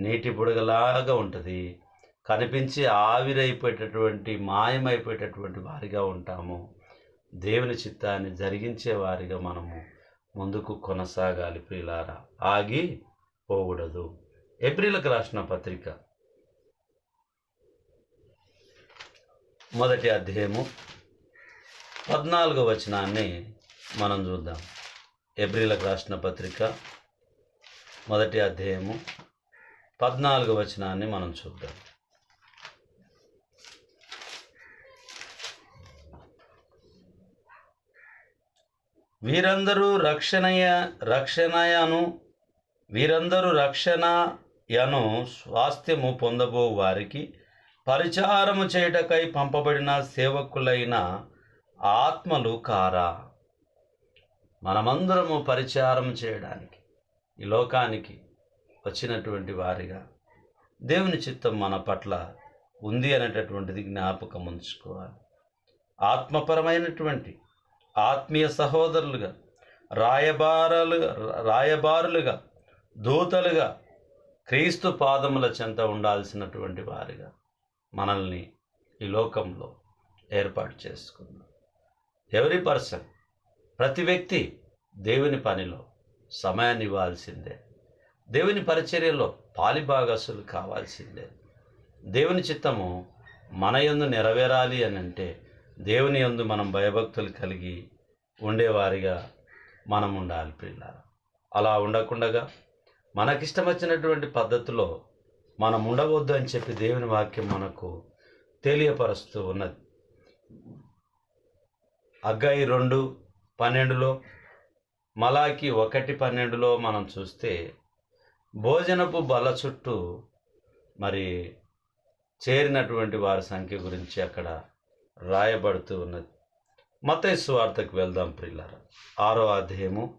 నీటి బుడగలాగా ఉంటుంది. కనిపించి ఆవిరైపోయేటటువంటి మాయమైపోయేటటువంటి వారిగా ఉంటాము. దేవుని చిత్తాన్ని జరిగించే వారిగా మనము ముందుకు కొనసాగాలి ప్రియులారా. ఆగి పోకూడదు. ఏప్రిల్కి రాసిన పత్రిక. మొదటి అధ్యాయము పద్నాలుగో వచనాన్ని మనం చూద్దాం. ఏప్రిల్కి రాసిన పత్రిక మొదటి అధ్యాయము పద్నాలుగు వచనాన్ని మనం చూద్దాం. వీరందరూ రక్షణయ రక్షణయను వీరందరూ రక్షణయను స్వాస్థ్యము పొందబో వారికి పరిచారము చేయుటకై పంపబడిన సేవకులైన ఆత్మలు కారా? మనమందరము పరిచారం చేయడానికి ఈ లోకానికి వచ్చినటువంటి వారిగా దేవుని చిత్తం మన పట్ల ఉంది అనేటటువంటిది జ్ఞాపకం ఉంచుకోవాలి. ఆత్మపరమైనటువంటి ఆత్మీయ సహోదరులుగా రాయబారాలు రాయబారులుగా దూతలుగా క్రీస్తు పాదముల చెంత ఉండాల్సినటువంటి వారిగా మనల్ని ఈ లోకంలో ఏర్పాటు చేసుకున్నాం ఎవరి పర్సన్? ప్రతి వ్యక్తి దేవుని పనిలో సమయాన్ని ఇవ్వాల్సిందే. దేవుని పరిచర్యలో పాలిభాగస్సులు కావాల్సిందే. దేవుని చిత్తము మన యందు నెరవేరాలి అని అంటే దేవుని యందు మనం భయభక్తులు కలిగి ఉండేవారిగా మనం ఉండాలి పిల్లలు అలా ఉండకుండగా మనకిష్టం వచ్చినటువంటి పద్ధతిలో మనం ఉండవద్దు అని చెప్పి దేవుని వాక్యం మనకు తెలియపరుస్తూ ఉన్నది. అగ్గాయి రెండు పన్నెండులో మలాకి ఒకటి పన్నెండులో మనం చూస్తే భోజనపు బల చుట్టూ మరి చేరినటువంటి వారి సంఖ్య గురించి అక్కడ రాయబడుతూ ఉన్నది. మతయ వార్తకు వెళ్దాం ప్రిల్లార. ఆరో అధ్యాయము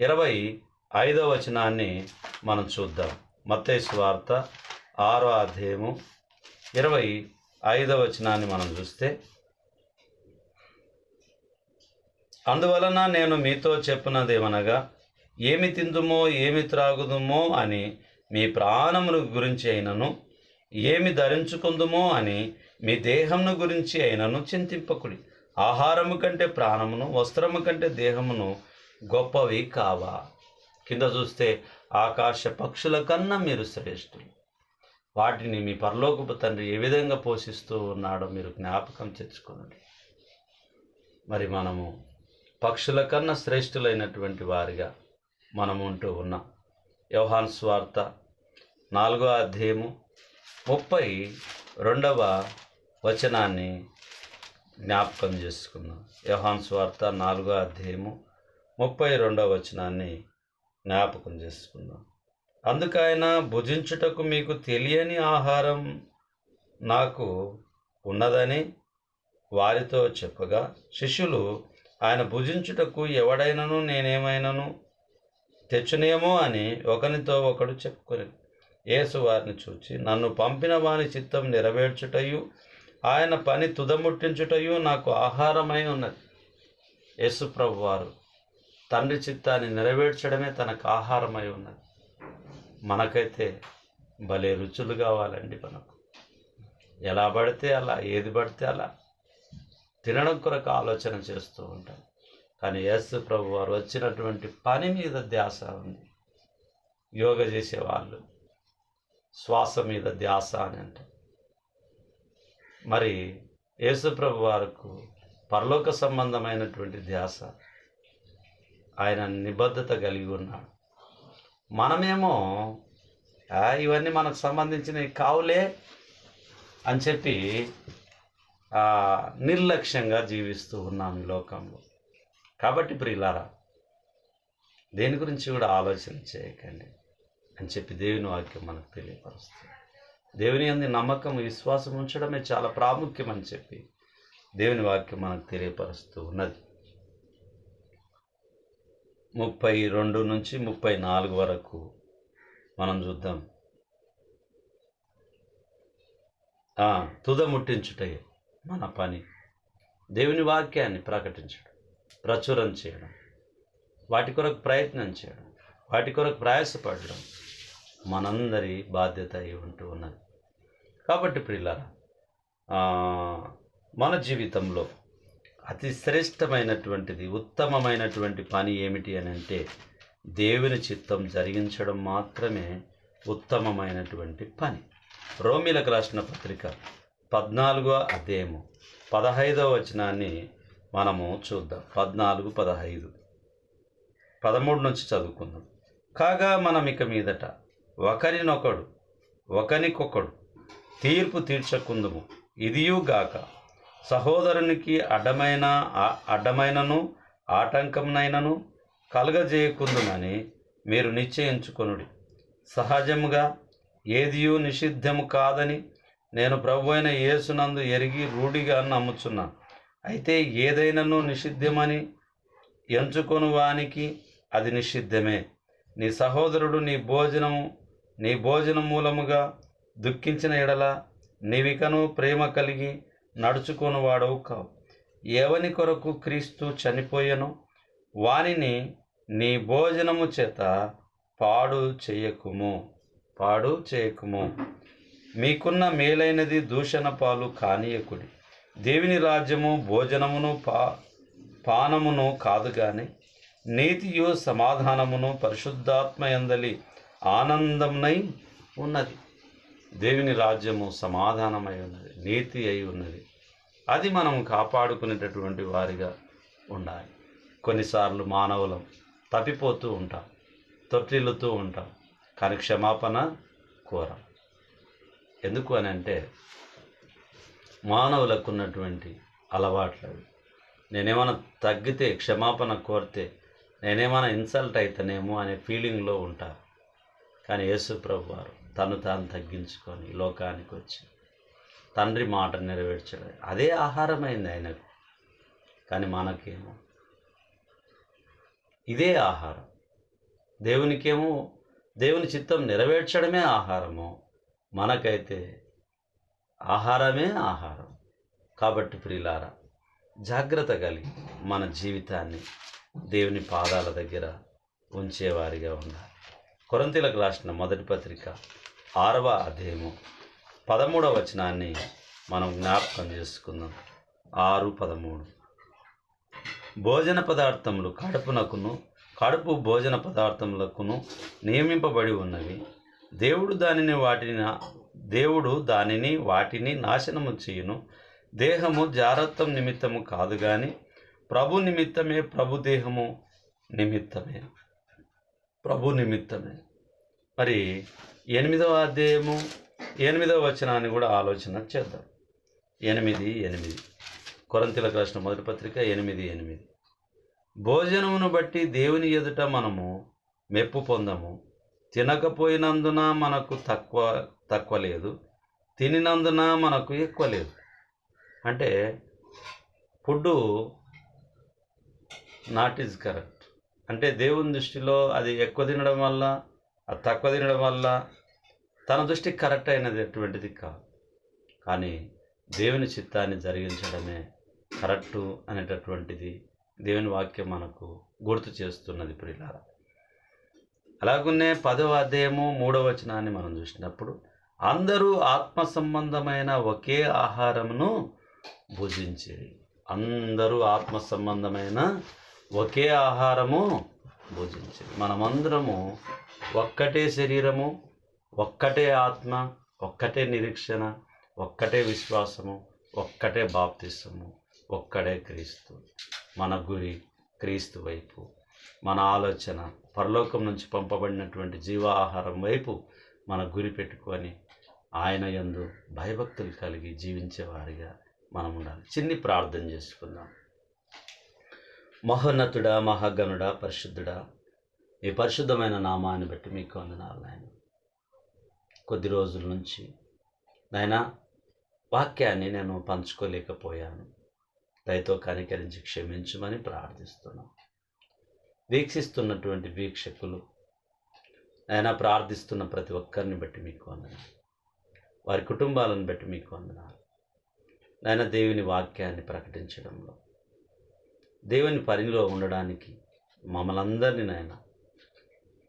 ఇరవై ఐదో వచనాన్ని మనం చూద్దాం. మతయ వార్త ఆరో అధ్యాయము ఇరవై ఐదో వచనాన్ని మనం చూస్తే అందువలన నేను మీతో చెప్పినదేమనగా ఏమి తిందుమో ఏమి త్రాగుదుమో అని మీ ప్రాణమును గురించి అయినను ఏమి ధరించుకుందుమో అని మీ దేహమును గురించి అయినను చింతింపకుడి. ఆహారము కంటే ప్రాణమును వస్త్రము కంటే దేహమును గొప్పవి కావా? కింద చూస్తే ఆకాశ పక్షుల కన్నా మీరు శ్రేష్ఠులు. వాటిని మీ పరలోకపు తండ్రి ఏ విధంగా పోషిస్తూ ఉన్నాడో మీరు జ్ఞాపకం తెచ్చుకోనండి మరి మనము పక్షుల కన్నా శ్రేష్ఠులైనటువంటి వారిగా మనం ఉంటూ ఉన్నాం. యోహాన్ స్వార్త నాలుగో అధ్యాయము ముప్పై రెండవ వచనాన్ని జ్ఞాపకం చేసుకున్నాం యోహాన్ స్వార్త నాలుగో అధ్యాయము ముప్పై రెండవ వచనాన్ని జ్ఞాపకం చేసుకుందాం. అందుకైనా భుజించుటకు మీకు తెలియని ఆహారం నాకు ఉన్నదని వారితో చెప్పగా శిష్యులు ఆయన భుజించుటకు ఎవడైనను నేనేమైనాను? తెచ్చునేమో అని ఒకనితో ఒకడు చెప్పుకొని యేసు వారిని చూచి నన్ను పంపిన వాని చిత్తం నెరవేర్చుటయు ఆయన పని తుదముట్టించుటయు నాకు ఆహారమై ఉన్నది. యేసుప్రభు వారు తండ్రి చిత్తాన్ని నెరవేర్చడమే తనకు ఆహారమై ఉన్నది. మనకైతే భలే రుచులు కావాలండి మనకు. ఎలా పడితే అలా ఏది పడితే అలా తినడం కొరకు ఆలోచన చేస్తూ ఉంటాం. కానీ యేసు ప్రభు వారు వచ్చినటువంటి పని మీద ధ్యాస ఉంది. యోగ చేసేవాళ్ళు శ్వాస మీద ధ్యాస అని అంటే. మరి యేసుప్రభు వారికి పరలోక సంబంధమైనటువంటి ధ్యాస ఆయన నిబద్ధత కలిగి ఉన్నాడు. మనమేమో ఇవన్నీ మనకు సంబంధించినవి కావులే అని చెప్పి నిర్లక్ష్యంగా జీవిస్తూ ఉన్నాం ఈ లోకంలో. కాబట్టి ప్రియులారా దేని గురించి కూడా ఆలోచన చేయకండి అని చెప్పి దేవుని వాక్యం మనకు తెలియపరుస్తుంది. దేవుని అంది నమ్మకం విశ్వాసం ఉంచడమే చాలా ప్రాముఖ్యం అని చెప్పి దేవుని వాక్యం మనకు తెలియపరుస్తూ ఉన్నది. ముప్పై రెండు నుంచి ముప్పై నాలుగు వరకు మనం చూద్దాం. తుద ముట్టించుటే మన పని. దేవుని వాక్యాన్ని ప్రకటించడం. ప్రచురం చేయడం వాటి కొరకు ప్రయత్నం చేయడం వాటి కొరకు ప్రయాసపడడం మనందరి బాధ్యత అయి ఉంటూ ఉన్నది. కాబట్టి ప్రియులారా మన జీవితంలో అతి శ్రేష్టమైనటువంటిది ఉత్తమమైనటువంటి పని ఏమిటి అని అంటే దేవుని చిత్తం జరిగించడం మాత్రమే ఉత్తమమైనటువంటి పని. రోమిలకు రాసిన పత్రిక పద్నాలుగో అధ్యాయము పదహైదవ వచనాన్ని మనము చూద్దాం. పద్నాలుగు పదహైదు. పదమూడు నుంచి చదువుకుందాం. కాగా మనం ఇక మీదట ఒకరినొకడు ఒకనికొకడు తీర్పు తీర్చకుందుము. ఇదియుగాక సహోదరునికి అడ్డమైన అడ్డమైనను ఆటంకమునైనను కలగజేయకుందునని మీరు నిశ్చయించుకొనుడి. సహజముగా ఏదియూ నిషిద్ధము కాదని నేను ప్రభు అయిన యేసునందు ఎరిగి రూఢిగా నమ్ముచున్నాను. అయితే ఏదైనాను నిషిద్ధమని ఎంచుకొని వానికి అది నిషిద్ధమే. నీ సహోదరుడు నీ భోజనము నీ భోజనం మూలముగా దుఃఖించిన ఎడల నీవికను ప్రేమ కలిగి నడుచుకొని వాడవు కావు. ఎవని కొరకు క్రీస్తు చనిపోయెను? వానిని నీ భోజనము చేత పాడు చేయకుము పాడు చేయకుము. మీకున్న మేలైనది దూషణ పాలు కానీయకుడి. దేవుని రాజ్యము భోజనమును పా పానమును కాదు కానీ నీతియు సమాధానమును పరిశుద్ధాత్మ ఎందలి ఆనందమునై ఉన్నది. దేవుని రాజ్యము సమాధానమై ఉన్నది నీతి అయి ఉన్నది. అది మనం కాపాడుకునేటటువంటి వారిగా ఉండాలి. కొన్నిసార్లు మానవులం తప్పిపోతూ ఉంటాం తొట్టిల్లుతూ ఉంటాం కానీ క్షమాపణ కోరం. ఎందుకు అని అంటే మానవులకు ఉన్నటువంటి అలవాట్లు అవి నేనేమైనా తగ్గితే క్షమాపణ కోరితే నేనేమైనా ఇన్సల్ట్ అవుతానేమో అనే ఫీలింగ్లో ఉంటా. కానీ యేసుప్రభు వారు తను తాను తగ్గించుకొని లోకానికి వచ్చి తండ్రి మాట నెరవేర్చడం. అదే ఆహారమైంది ఆయనకు. కానీ మనకేమో? ఇదే ఆహారం. దేవునికేమో? దేవుని చిత్తం నెరవేర్చడమే ఆహారము. మనకైతే ఆహారమే ఆహారం. కాబట్టి ప్రియులారా జాగ్రత్త కలిగి మన జీవితాన్ని దేవుని పాదాల దగ్గర ఉంచేవారిగా ఉండాలి. కొరంతీలకు రాసిన మొదటి పత్రిక ఆరవ అధ్యాయము పదమూడవ వచనాన్ని మనం జ్ఞాపకం చేసుకుందాం. ఆరు పదమూడు. భోజన పదార్థములు కడుపునకును కడుపు భోజన పదార్థములకును నియమింపబడి ఉన్నవి. దేవుడు దానిని వాటిని దేవుడు దానిని వాటిని నాశనము చేయును. దేహము జారత్వం నిమిత్తము కాదు గాని ప్రభు నిమిత్తమే ప్రభు దేహము నిమిత్తమే. ప్రభు నిమిత్తమే. మరి ఎనిమిదవ అధ్యాయము ఎనిమిదవ వచనాన్ని కూడా ఆలోచన చేద్దాం. ఎనిమిది ఎనిమిది. కొరంతిలకు రాసిన మొదటి పత్రిక ఎనిమిది ఎనిమిది. భోజనమును బట్టి దేవుని ఎదుట మనము మెప్పు పొందము. తినకపోయినందున మనకు తక్కువ తక్కువ లేదు. తినినందున మనకు ఎక్కువ లేదు. అంటే ఫుడ్ నాట్ ఈజ్ కరెక్ట్. అంటే దేవుని దృష్టిలో అది ఎక్కువ తినడం వల్ల అది తక్కువ తినడం వల్ల తన దృష్టికి కరెక్ట్ అయినటువంటిది కాదు. కానీ దేవుని చిత్తాన్ని జరిగించడమే కరెక్టు అనేటటువంటిది దేవుని వాక్యం మనకు గుర్తు చేస్తున్నది ప్రియులారా. అలాగునే పదవ అధ్యాయము మూడవ వచనాన్ని మనం చూసినప్పుడు అందరూ ఆత్మ సంబంధమైన ఒకే ఆహారమును భుజించేది అందరూ ఆత్మ సంబంధమైన ఒకే ఆహారము భుజించేది మనమందరము ఒక్కటే శరీరము ఒక్కటే ఆత్మ ఒక్కటే నిరీక్షణ ఒక్కటే విశ్వాసము ఒక్కటే బాప్తిసము ఒక్కడే క్రీస్తు. మన గురి క్రీస్తు వైపు మన ఆలోచన పరలోకం నుంచి పంపబడినటువంటి జీవాహారం వైపు మన గురి పెట్టుకొని ఆయన యందు భయభక్తులు కలిగి జీవించేవారిగా మనం ఉండాలి చిన్ని ప్రార్థన చేసుకుందాం. మహోన్నతుడా మహాగణుడా పరిశుద్ధుడా ఈ పరిశుద్ధమైన నామాన్ని బట్టి మీకు వందనాలు నాయన. కొద్ది రోజుల నుంచి నాయన వాక్యాన్ని నేను పంచుకోలేకపోయాను. దయతో కనికరించి క్షమించమని ప్రార్థిస్తున్నాను వీక్షిస్తున్నటువంటి వీక్షకులు. ఆయన ప్రార్థిస్తున్న ప్రతి ఒక్కరిని బట్టి మీకు వందనాలు. వారి కుటుంబాలను బట్టి మీకు వందనాలు. ఆయన దేవుని వాక్యాన్ని ప్రకటించడంలో దేవుని పనిలో ఉండడానికి మమ్మల్ అందరినీ నాయన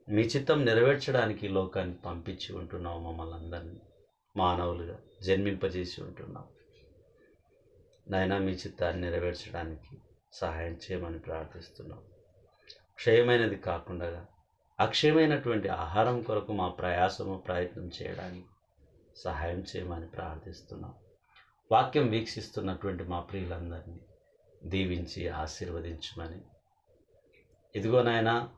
మీ చిత్తం నెరవేర్చడానికి లోకాన్ని పంపించి ఉంటున్నావు మమ్మల్ని అందరినీ మానవులుగా జన్మింపజేసి ఉంటున్నావు. నాయన మీ చిత్తాన్ని నెరవేర్చడానికి సహాయం చేయమని ప్రార్థిస్తున్నాం. క్షయమైనది కాకుండా అక్షయమైనటువంటి ఆహారం కొరకు మా ప్రయాసము ప్రయత్నం చేయడానికి సహాయం చేయమని ప్రార్థిస్తున్నాం. వాక్యం వీక్షిస్తున్నటువంటి మా ప్రియులందరినీ దీవించి ఆశీర్వదించమని. ఇదిగో నాయనా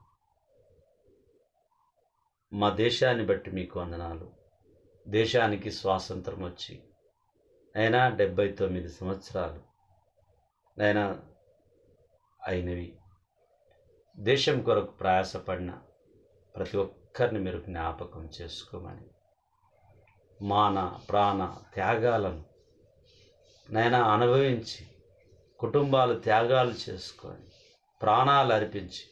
మా దేశాన్ని బట్టి మీకు వందనాలు. దేశానికి స్వాతంత్రం వచ్చి అయినా డెబ్బై తొమ్మిది సంవత్సరాలు అయినా అయినవి. దేశం కొరకు ప్రయాసపడిన ప్రతి ఒక్కరిని మీరు జ్ఞాపకం చేసుకోమని మాన ప్రాణ త్యాగాలను నైనా అనుభవించి కుటుంబాలు త్యాగాలు చేసుకొని ప్రాణాలు అర్పించి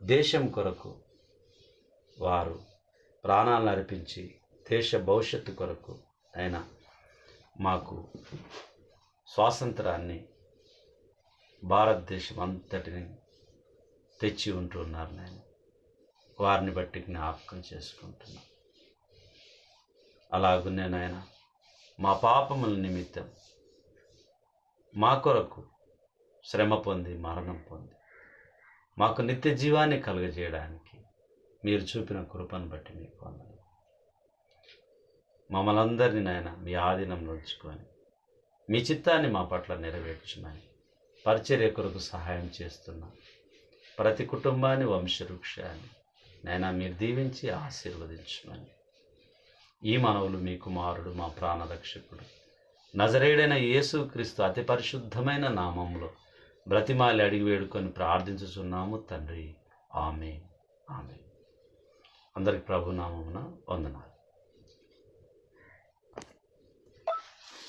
దేశం కొరకు వారు ప్రాణాలను అర్పించి దేశ భవిష్యత్తు కొరకు అయినా మాకు స్వాతంత్రాన్ని భారతదేశం అంతటిని తెచ్చి ఉంటున్నారు నేను. వారిని బట్టి జ్ఞాపకం చేసుకుంటున్నా. అలాగునే నాయన మా పాపముల నిమిత్తం మా కొరకు శ్రమ పొంది మరణం పొంది మాకు నిత్య జీవాన్ని కలుగజేయడానికి మీరు చూపిన కృపను బట్టి మీకు వందలు మమ్మల్ని అందరినీ నాయన మీ ఆధీనంలో ఉంచుకొని మీ చిత్తాన్ని మా పట్ల నెరవేర్చమని పరిచర్య కొరకు సహాయం చేస్తున్నాను ప్రతి కుటుంబాన్ని వంశవృక్షాన్ని. నైనా మీరు దీవించి ఆశీర్వదించమని. ఈ మనవులు మీ కుమారుడు మా ప్రాణరక్షకుడు. నజరేడైన యేసుక్రీస్తు అతి పరిశుద్ధమైన నామంలో బ్రతిమాలి అడిగి వేడుకొని ప్రార్థించుచున్నాము తండ్రి. ఆమె ఆమె అందరికి ప్రభు నామమున వందనాలు.